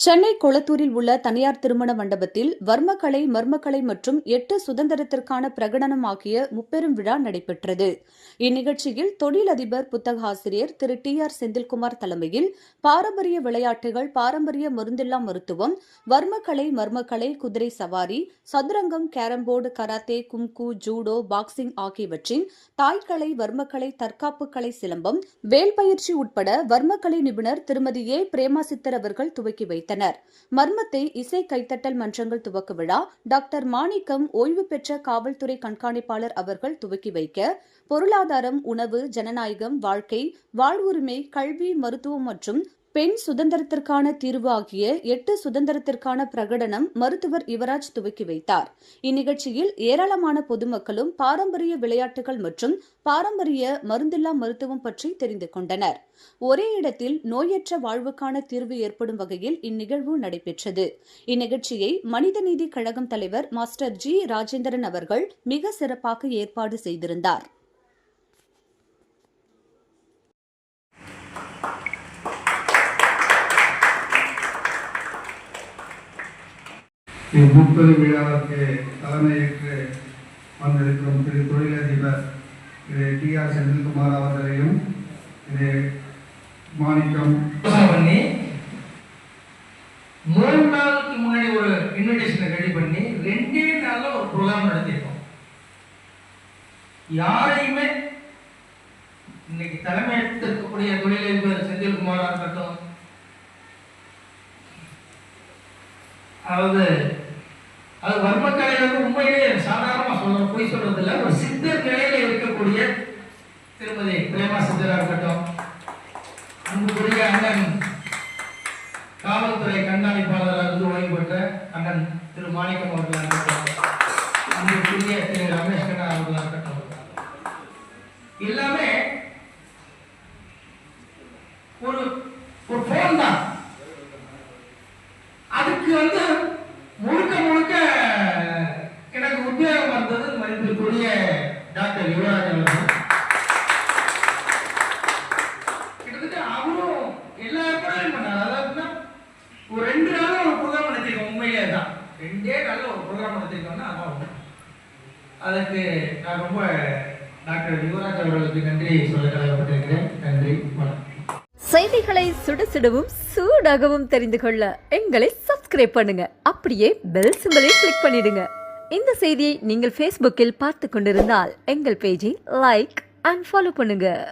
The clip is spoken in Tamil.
சென்னை கொளத்தூரில் உள்ள தனியார் திருமண மண்டபத்தில் வர்மக்கலை மர்மக்கலை மற்றும் எட்டு சுதந்திரத்திற்கான பிரகடனம் ஆகிய முப்பெரும் விழா நடைபெற்றது. இந்நிகழ்ச்சியில் தொழிலதிபர் புத்தகாசிரியர் திரு டி ஆர் செந்தில்குமார் தலைமையில் பாரம்பரிய விளையாட்டுகள் பாரம்பரிய மருந்தில்லா மருத்துவம் வர்மக்கலை மர்மக்கலை குதிரை சவாரி சதுரங்கம் கேரம்போர்டு கராத்தே கும்கு ஜூடோ பாக்ஸிங் ஆகியவற்றின் தாய்க்கலை வர்மக்கலை தற்காப்பு கலை சிலம்பம் வேல் பயிற்சி உட்பட வர்மக்கலை நிபுணர் திருமதி ஏ. பிரேமாசித்தர் அவர்கள் துவக்கி வைத்தனர் மர்மத்தை இசை கைத்தட்டல் மன்றங்கள் துவக்க விழா டாக்டர் மாணிக்கம் ஓய்வு பெற்ற காவல்துறை கண்காணிப்பாளர் அவர்கள் துவக்கி வைக்க பொருளாதாரம் உணவு ஜனநாயகம் வாழ்க்கை வாழ்வுரிமை கல்வி மருத்துவம் மற்றும் பெண் சுதந்திரத்திற்கான தீர்வு ஆகிய எட்டு சுதந்திரத்திற்கான பிரகடனம் மருத்துவர் யுவராஜ் துவக்கி வைத்தார். இந்நிகழ்ச்சியில் ஏராளமான பொதுமக்களும் பாரம்பரிய விளையாட்டுகள் மற்றும் பாரம்பரிய மருந்தில்லா மருத்துவம் பற்றி தெரிந்து கொண்டனர். ஒரே இடத்தில் நோயற்ற வாழ்வுக்கான தீர்வு ஏற்படும் வகையில் இந்நிகழ்வு நடைபெற்றது. இந்நிகழ்ச்சியை மனிதநீதி கழகம் தலைவர் மாஸ்டர் ஜி. ராஜேந்திரன் அவர்கள் மிக சிறப்பாக ஏற்பாடு செய்திருந்தார். இம்முப்பெரு விழாவிற்கு தலைமையேற்று வந்திருக்கும் திரு தொழிலதிபர் திரு டி ஆர் செந்தில்குமார் அவர்களையும் திரு மாணிக்கம் பண்ணி மூணு நாளுக்கு முன்னாடி ஒரு இன்விடேஷனை ரெடி பண்ணி ரெண்டே நாள்ல ஒரு ப்ரோக்ராம் நடத்தியிருக்கோம். யாரையுமே இன்னைக்கு தலைமை எடுத்திருக்கக்கூடிய தொழிலதிபர் செந்தில்குமாராக இருக்கட்டும் அதாவது அது வர்மக்கலை வந்து உண்மையிலேயே சாதாரணமாக சொல்ற பொய் சொல்றதில்ல. ஒரு சித்தர் நிலையில இருக்கக்கூடிய திருமதி பிரேமா சித்தராக இருக்கட்டும் அன்புக்குரிய அண்ணன் காவல்துறை கண்காணிப்பாளராக இருந்து ஓய்வு பெற்ற அண்ணன் திரு மாணிக்கம் அவர்களாக டாக்டர் யுவராஜ் அவர்கள். கிட்டத்தட்ட அவரும் எல்லா ஏற்பாடும் பண்ணார். அதாவது ஒரு ரெண்டு நாளும் ஒரு ப்ரோக்ராம் நடத்திருக்கோம். உண்மையிலே தான். ரெண்டே நாளில் ஒரு ப்ரோக்ராம் நடத்திருக்கோம்னா அதான் உண்மை. அதுக்கு நான் ரொம்ப டாக்டர் யுவராஜ் அவர்களுக்கு நன்றி சொல்ல கடமைப்பட்டிருக்கிறேன். நன்றி. வணக்கம். செய்திகளை சுடசுடவும் சூடாகவும் தெரிந்து கொள்ள எங்களை சப்ஸ்கிரைப் பண்ணுங்க. அப்படியே பெல் சிம்பலையும் கிளிக் பண்ணிடுங்க. இந்த செய்தியை நீங்கள் ஃபேஸ்புக்கில் பார்த்து கொண்டிருந்தால் எங்கள் பேஜை லைக் அண்ட் ஃபாலோ பண்ணுங்கள்